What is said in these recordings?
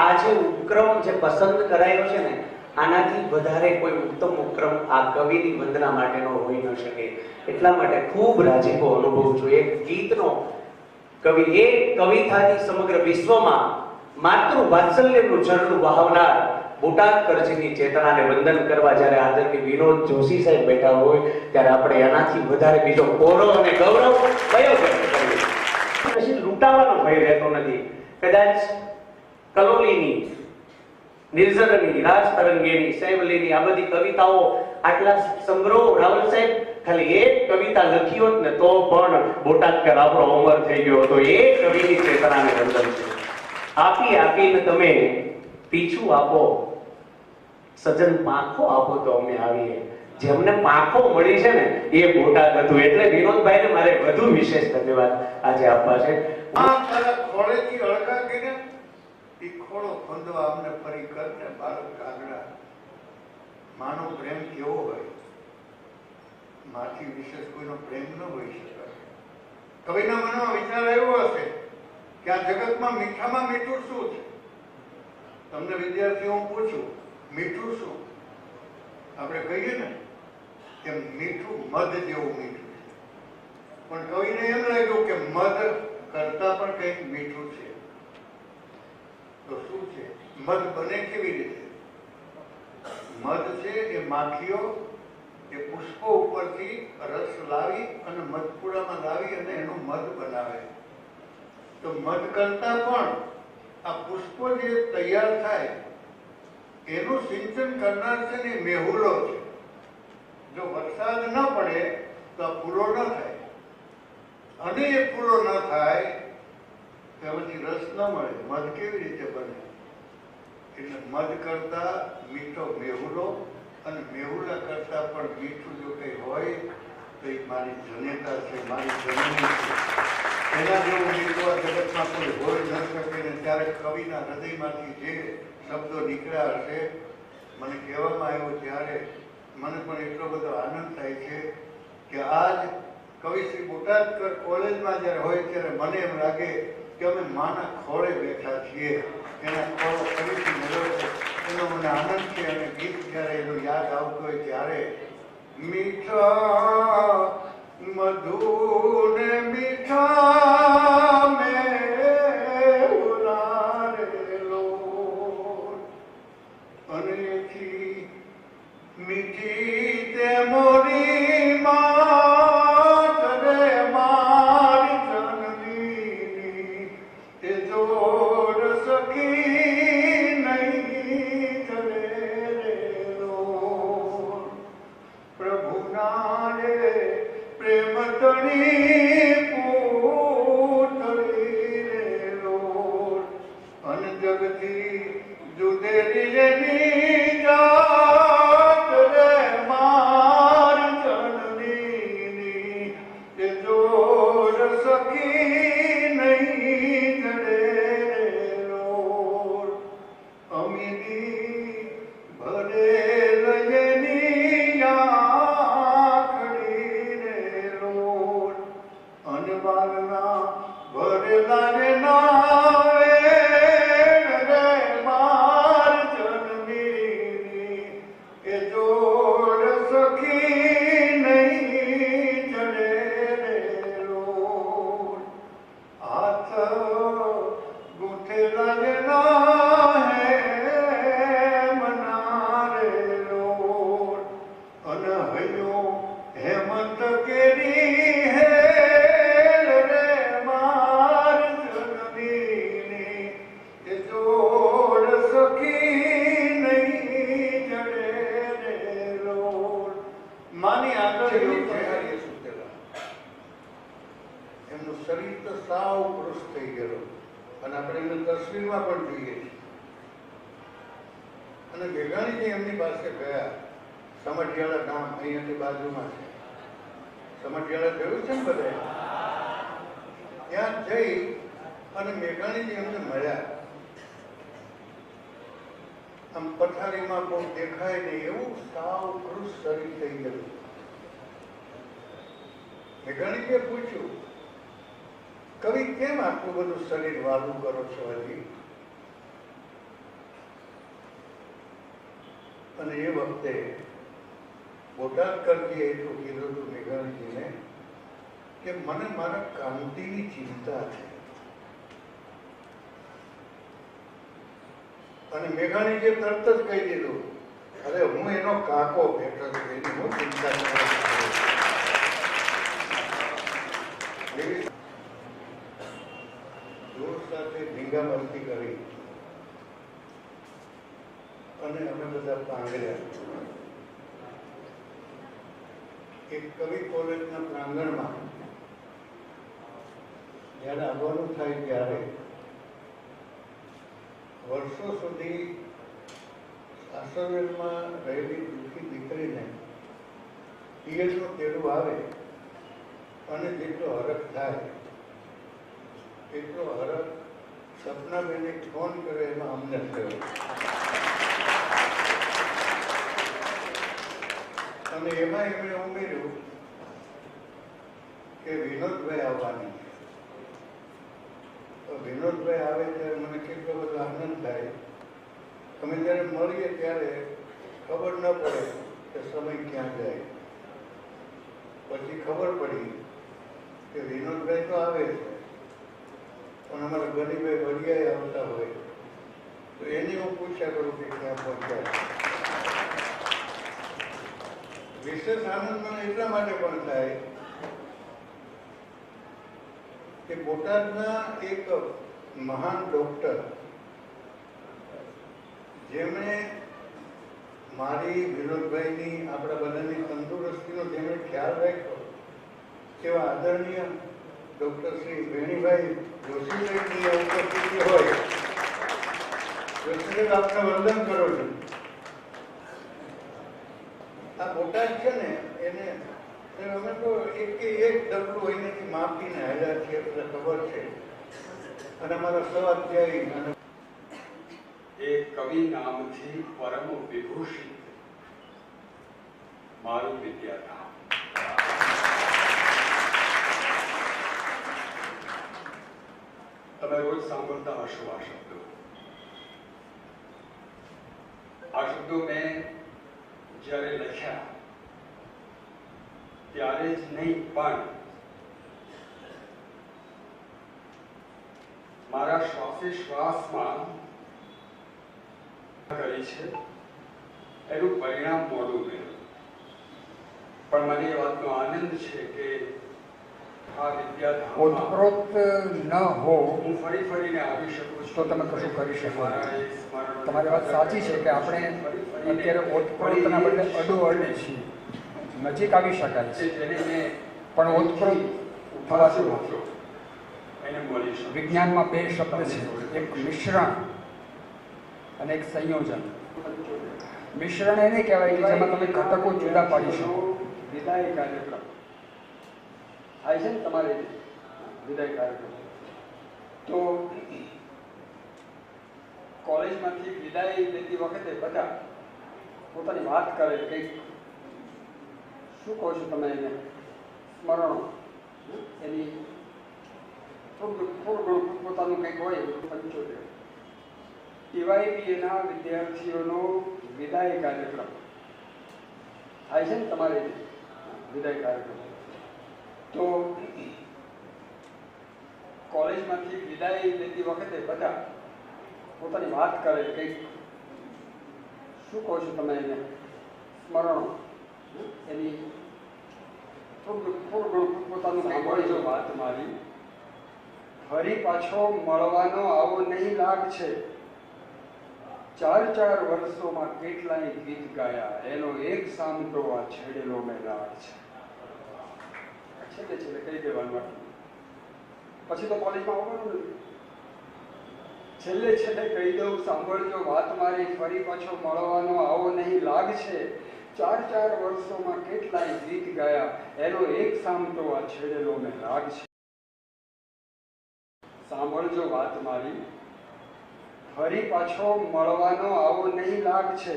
આ જે ઉપક્રમ જે પસંદ કરાયો છે ને, આનાથી વધારે કોઈ ઉત્તમ ઉપક્રમ આ કવિની વંદના માટેનો હોઈ ન શકે. એટલા માટે ખૂબ રાજીપો અનુભવ છું. એક ગીતનો કવિ, એ કવિતાથી સમગ્ર વિશ્વમાં માતૃ વાત્સલ્યનું ઝરણું વહાવનાર બોટાદ કરજીની ચેતનાને વંદન કરવા જ્યારે આદરણીય વિનોદ જોશી સાહેબ બેઠા હોય, ત્યારે આપણે એનાથી વધારે બીજો ગૌરવ અને ગૌરવ કયો વ્યક્ત પછી લૂંટાવાનો ભય રહેતો નથી. કદાચ કલોલીની નિર્જરની રાજ તરંગેની સૈવલીની આ બધી કવિતાઓ, આટલા સંગ્રહ રાવલ સાહેબ ખાલી એક કવિતા લખી હોત ને તો પણ બોટાદ કર આપણો અમર થઈ ગયો હતો. એ કવિની ચેતનાને વંદન છે. આપી આપીને તમે પીછું આપો. સજન પાંખો આપો તો અમે આવીએ. જેમને પાંખો મળી છે ને, એ બોટાદ હતું. એટલે વિનોદભાઈને મારે વધુ વિશેષ ધન્યવાદ આજે આપવા છે. આ ખોળેથી અળગા ખોળો ખોંદવા અમને ફરી કરને બાળક કાગડા માનો પ્રેમ કેવો હોય? માથી વિશેષ કોઈનો પ્રેમ ન હોઈ શકે કવિના મનમાં વિચાર એવો હશે કે આ જગતમાં મીઠામાં મીઠું શું છે? તમને વિદ્યાર્થીઓ પૂછું, મીઠું શું? આપણે કહીએ ને કે મીઠું મધ જેવું મીઠું છે. પણ કવિને એમ લાગ્યું કે મધ કરતા પણ કંઈક મીઠું છે. તો શું છે? મધ બને કેવી રીતે? મધ છે એ માખીઓ એ પુષ્પો ઉપરથી રસ લાવી અને મધપુડામાં લાવી અને એનું મધ બનાવે. તો મધ કરતા પણ આ પુષ્પો જે તૈયાર થાય, એનું સિંચન કરનાર છે ને મેહુલો છે. જો વરસાદ ન પડે તો આ ફૂલો ન થાય. અને એ ફૂલો ન થાય એમાંથી રસ ન મળે. મધ કેવી રીતે બને? એટલે મધ કરતા મીઠો મેહુલો અને મેહુલા કરતા પણ મીઠું જો કંઈ હોય, તો એ મારી જનેતા છે, મારી જનની છે. એના જેવું મીઠું આ જગતમાં કોઈ હોય ન શકે ને ત્યારે કવિના હૃદયમાંથી જે શબ્દો નીકળ્યા હશે, મને કહેવામાં આવ્યો ત્યારે મને પણ એટલો બધો આનંદ થાય છે કે આજ કવિ શ્રી બોટાદકર કોલેજમાં જ્યારે હોય ત્યારે મને એમ લાગે કે અમે માના ખોળે બેઠા છીએ. એના ખોળો ફરીથી છે. એનો મને આનંદ છે અને ગીત જ્યારે એનું યાદ આવતું હોય ત્યારે, મીઠા મધુને ગામ અહીંયાની બાજુમાં છે. સમઢિયાળા જોયું છે ને બધે ત્યાં જઈ અને મેઘાણીજી એમને મળ્યા. આમ પથારીમાં બહુ દેખાય નહીં, એવું સાવ કૃષ શરીર થઈ ગયું. મેઘાણીજીએ પૂછ્યું, કવિ, કેમ આટલું બધું શરીર વાલું કરો છો હજી? અને એ વખતે બોટાદ કરતી એટલું કીધું હતું મેઘાણીજીને કે મને મારા કાંતિની ચિંતા છે. અને મેઘાણીજીએ તરત જ કહી દીધું, અરે, હું એનો કાકો બેઠો છું, એની હું ચિંતા કરું છું?" એવી જોર સાથે ધીંગામસ્તી કરી. અને અમે બધા પાંગર્યા એક કવિ કોલેજના પ્રાંગણમાં જ્યારે આવવાનું થાય ત્યારે વર્ષો સુધી સાસરવેલમાં રહેલી દુઃખી દીકરીને પિયરનું તેડું આવે અને જેટલો હરખ થાય, એટલો હરખ સપનાબેને ફોન કરે એમાં અમને થયો. અને એમાં એમણે ઉમેર્યું કે વિનોદભાઈ આવવાની. તો વિનોદભાઈ આવે ત્યારે મને કેટલો બધો આનંદ થાય. અમે જ્યારે મળીએ ત્યારે ખબર ન પડે કે સમય ક્યાં જાય. પછી ખબર પડી કે વિનોદભાઈ તો આવે છે. પણ અમારા ગરીબે વડિયાએ આવતા હોય. તો એની હું પૂછ્યા કરું કે ક્યાં પહોંચ્યા. વિશેષ આનંદ મને એટલા માટે પણ થાય કે બોટાદના એક મહાન ડોક્ટર જેમણે મારી વિનોદભાઈની, આપણા બધાની તંદુરસ્તીનો જેમણે ખ્યાલ રાખ્યો, તેવા આદરણીય ડોક્ટર શ્રી વેણીભાઈ જોશીભાઈની ઉપસ્થિતિ હોય. જોશીભાઈ આપને વંદન કરો છું. આ બોટાદ છે ને, એને અમે તો એક કે એક ડબલું હોય નથી માપીને હાજર છે એટલે ખબર છે. અને અમારા સ્વાધ્યાયી એક કવિ નામથી પરમ વિભૂષિત મારું વિદ્યાધામ. તમે રોજ સાંભળતા હશો આ શબ્દો. આ શબ્દો મેં જ્યારે લખ્યા. ત્યારે જ નહીં પણ મારા શ્વાસે શ્વાસમાં કરી છે. એનું પરિણામ મોડું ગયું. પણ મને એ વાતનો આનંદ છે કે આ ઓતપ્રોત ન હો. હું ફરી ફરીને આવી શકું તો તમે કશું કરી શકો. તમારી વાત સાચી છે કે આપણે અત્યારે ઓતપ્રોતના બદલે અડોઅડ નજીક આવી શકાય છે. પણ ઓતપ્રોત થવાથી વિજ્ઞાનમાં બે શબ્દ છે. એક મિશ્રણ અને એક સંયોજન. મિશ્રણ એને કહેવાય કે જેમાં તમે ઘટકો જુદા પાડી શકો. વિદાય કાર્યક્રમ. થાય છે ને તમારે વિદાય કાર્યક્રમ? તો કોલેજમાંથી વિદાય લેતી વખતે બધા પોતાની વાત કરે કંઈક. શું કહો છો તમે એને? સ્મરણો. એની થોડું થોડું ઘણું પોતાનું કંઈક હોય, પંચોતેર. ટીવાયબીએના વિદ્યાર્થીઓનો વિદાય કાર્યક્રમ. થાય છે ને તમારે વિદાય કાર્યક્રમ. તો કોલેજમાંથી વિદાય લેતી વખતે બધા પોતાની વાત કરે કંઈક. શું કહો છો તમે એને? સ્મરણો. એની થોડું થોડું પોતાનું કંઈક જો વાત મારી. ફરી પાછો મળવાનો આવો નહીં લાગ છે. ચાર ચાર વર્ષોમાં કેટલાય ગીત ગાયા. એનો એક સામટો આ છેડેલો મેં રાગ છે છેલ્લે છેલ્લે કહી દેવાનું. પછી તો કોલેજમાં આવવાનું નથી. છેલ્લે છેલ્લે કહી દઉં, સાંભળજો, વાત મારી ફરી પાછો મળવાનો આવો નહીં લાગ છે ચાર ચાર વર્ષોમાં કેટલાય ગીત ગાયા, એનો એક સામટો આ છેડેલો મેં રાગ છે. સાંભળજો વાત મારી, ફરી પાછો મળવાનો આવો નહીં લાગ છે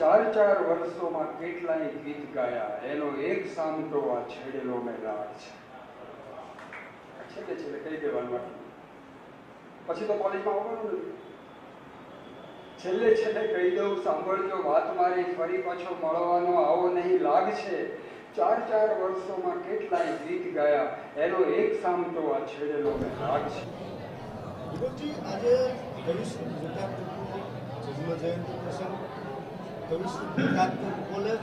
ચાર ચાર વર્ષોમાં કેટલાય ગીત ગાયા, એનો એક સામટો આ છેડેલો મેં રાગ છે. છેલ્લે છેલ્લે કહી દેવાનું. પછી તો કોલેજમાં આવવાનું નથી છેલ્લે છેલ્લે કહી દઉં, સાંભળજો વાત મારી, ફરી પાછો મળવાનો આવો નહીં લાગશે. ચાર ચાર વર્ષોમાં કેટલાય ગીત ગાયા. એનો એક સામટો આ છેડેલો રાગ છે. વિનોદજી આજે કવિશ્રી ગુજરાતનું જન્મ જયંતિ પ્રસંગ કવિશ્રી ગુજરાતનું કોલેજ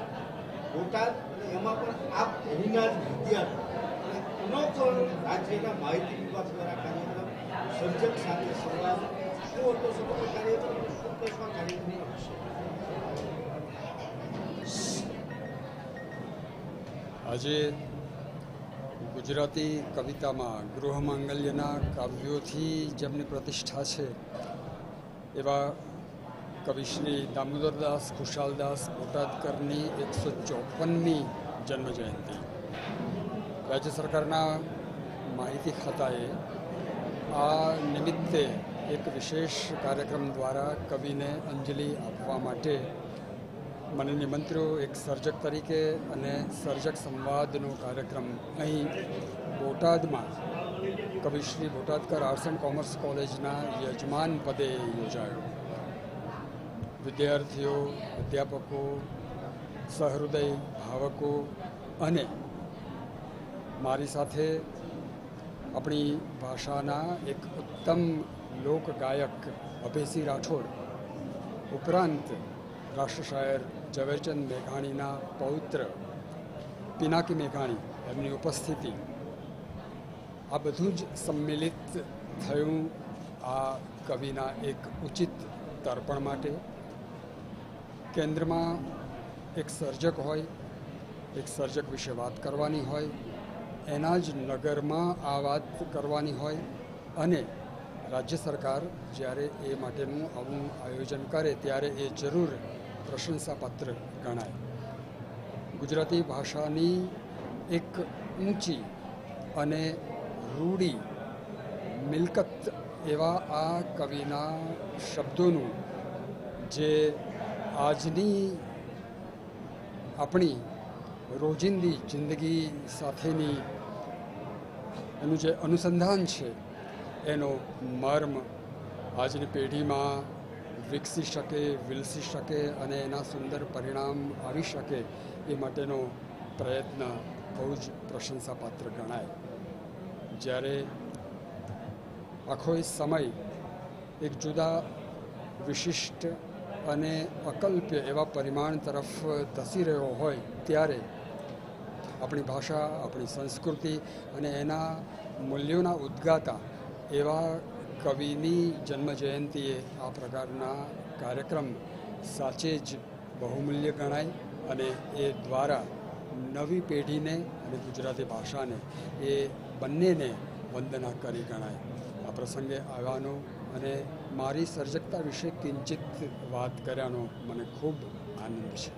બોટાદ અને એમાં પણ આપ અહીંના જ વિદ્યાર્થી અને પુનઃ રાજ્યના માહિતી વિભાગ દ્વારા કાર્યક્રમ સર્જક સાથે સંવાદ કેવો હતો સમગ્ર કાર્યક્રમ ચોક્કસમાં કાર્યક્રમ હશે આજે ગુજરાતી કવિતામાં ગૃહમાંગલ્યના કાવ્યોથી જેમની પ્રતિષ્ઠા છે, એવા કવિશ્રી દામોદરદાસ ખુશાલદાસ બોટાદકરની એકસો ચોપનમી જન્મજયંતિ. રાજ્ય સરકારના માહિતી ખાતાએ આ નિમિત્તે એક વિશેષ કાર્યક્રમ દ્વારા કવિને અંજલિ આપવા માટે મને નિમંત્ર્યો એક સર્જક તરીકે અને સર્જક સંવાદનો કાર્યક્રમ અહીં બોટાદમાં Kavishri Botadkar arts and commerce કોલેજના યજમાન પદે યોજાયો. વિદ્યાર્થીઓ, અધ્યાપકો, સહૃદય ભાવકો અને મારી સાથે આપણી ભાષાના એક ઉત્તમ લોક ગાયક અભયસિંહ રાઠોડ ઉપરાંત રાષ્ટ્ર શાયર ઝવેરચંદ મેઘાણીના પૌત્ર પિનાકી મેઘાણી, એમની ઉપસ્થિતિ. આ બધું જ સંમિલિત થયું આ કવિના એક ઉચિત તર્પણ માટે. કેન્દ્રમાં એક સર્જક હોય, એક સર્જક વિશે વાત કરવાની હોય એના જ નગરમાં આ વાત કરવાની હોય અને રાજ્ય સરકાર જ્યારે એ માટેનું આવું આયોજન કરે ત્યારે એ જરૂર પ્રશંસાપાત્ર ગણાય. ગુજરાતી ભાષાની એક ઊંચી અને રૂડી મિલકત એવા આ કવિના શબ્દોનું જે આજની આપણી રોજિંદી જિંદગી સાથેની એનું જે અનુસંધાન છે. એનો મર્મ આજની પેઢીમાં વિકસી શકે, વિલસી શકે અને એના સુંદર પરિણામ આવી શકે એ માટેનો પ્રયત્ન બહુ જ પ્રશંસાપાત્ર ગણાય. જ્યારે આખો એ સમય એક જુદા વિશિષ્ટ અને અકલ્પ્ય એવા પરિમાણ તરફ ધસી રહ્યો હોય, ત્યારે આપણી ભાષા, આપણી સંસ્કૃતિ અને એના મૂલ્યોના ઉદ્ગાતા એવા કવિની જન્મજયંતિએ આ પ્રકારના કાર્યક્રમ સાચે જ બહુમૂલ્ય ગણાય અને એ દ્વારા નવી પેઢીને અને ગુજરાતી ભાષાને એ બંનેને વંદના કરી ગણાય. આ પ્રસંગે આવવાનો અને મારી સર્જકતા વિશે કિંચિત વાત કર્યાનો મને ખૂબ આનંદ છે.